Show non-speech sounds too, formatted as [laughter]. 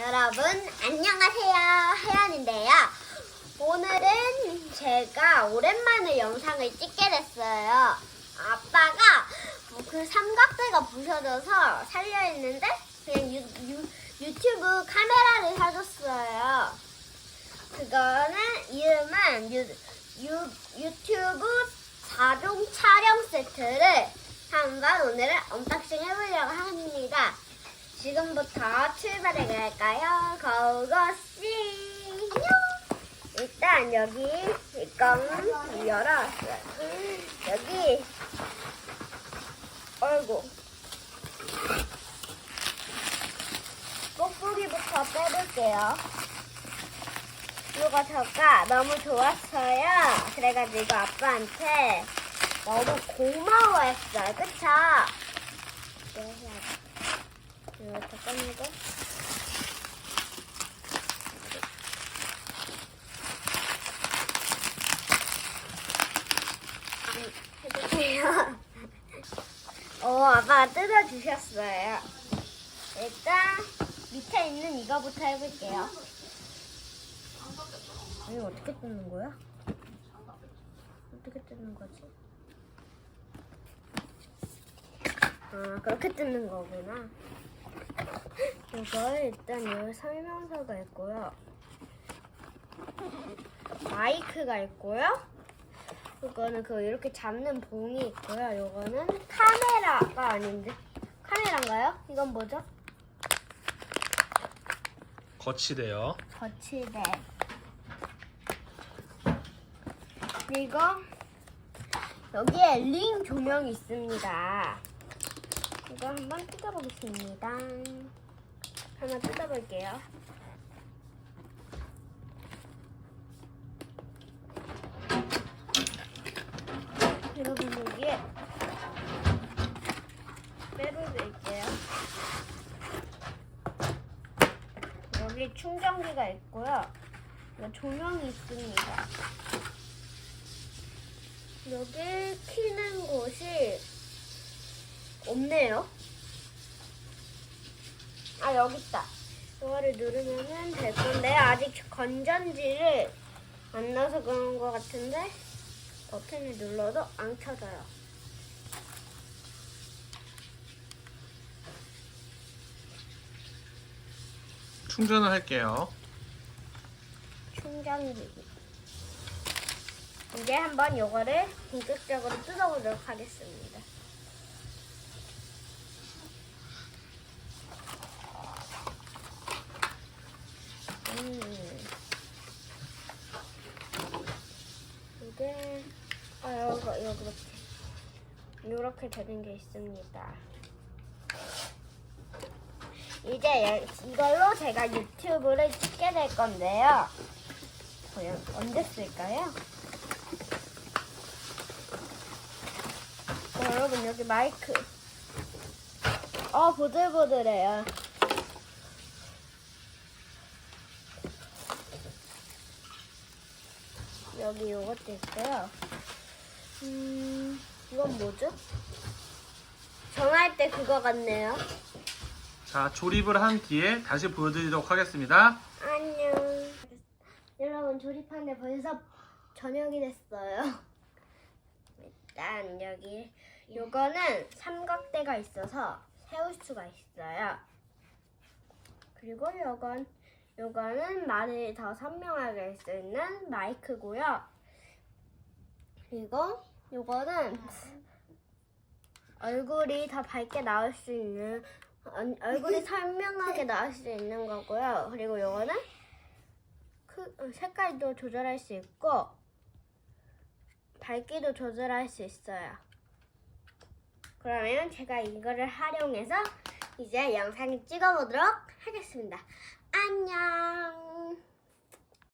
여러분 안녕하세요. 혜연인데요. 오늘은 제가 오랜만에 영상을 찍게 됐어요. 아빠가 그 삼각대가 부셔져서 살려있는데 그냥 유, 유, 유튜브 카메라를 사줬어요. 그거는 이름은 유, 유, 유튜브 4종 촬영 세트를 한번 오늘은 언박싱 합니다 지금부터 출발해 갈까요? 고고씨! 일단 여기 이건 열어왔어요. 여기 어이구 뽁뽁이부터 빼볼게요. 이거 저가 너무 좋았어요. 그래가지고 아빠한테 너무 고마워했어요. 그쵸? 이렇게 꺼내고 음, 해주세요. [laughs] 어, 아빠가 뜯어주셨어요. 일단 밑에 있는 이거부터 해볼게요. 이거 어떻게 뜯는 거야? 어떻게 뜯는 거지? 아, 그렇게 뜯는 거구나. 이거 일단 여기 설명서가 있고요. 마이크가 있고요. 이거는 그 이렇게 잡는 봉이 있고요. 이거는 카메라가 아닌데 카메라인가요? 이건 뭐죠? 거치대요. 거치대. 그리고 여기에 링 조명이 있습니다. 이거 한번 뜯어보겠습니다. 한번 뜯어볼게요. 여러분 여기에 빼볼게요. 여기 충전기가 있고요. 조명이 있습니다. 여기 키는 곳이 없네요. 아 여기 있다. 이거를 누르면은 될 건데 아직 건전지를 안 넣어서 그런 것 같은데 버튼을 눌러도 안 켜져요. 충전을 할게요. 충전기. 이제 한번 요거를 본격적으로 뜯어보도록 하겠습니다. 음. 이게 아 요거 요렇게 요렇게 되는 게 있습니다. 이제 여- 이걸로 제가 유튜브를 찍게 될 건데요. 과연 언제 쓸까요? 어, 여러분 여기 마이크. 어 보들보들해요. 여기 요것도 있고요. 음 이건 뭐죠? 전화할 때 그거 같네요. 자, 조립을 한 뒤에 다시 보여드리도록 하겠습니다. 안녕. 여러분 조립하는데 벌써 저녁이 됐어요. 일단 여기 요거는 삼각대가 있어서 세울 수가 있어요. 그리고 요건 요거는 말을 더 선명하게 할 수 있는 마이크고요. 그리고 요거는 얼굴이 더 밝게 나올 수 있는 얼- 얼굴이 [laughs] 선명하게 나올 수 있는 거고요. 그리고 요거는 크, 어, 색깔도 조절할 수 있고 밝기도 조절할 수 있어요. 그러면 제가 이거를 활용해서 이제 영상을 찍어보도록 하겠습니다. 안녕.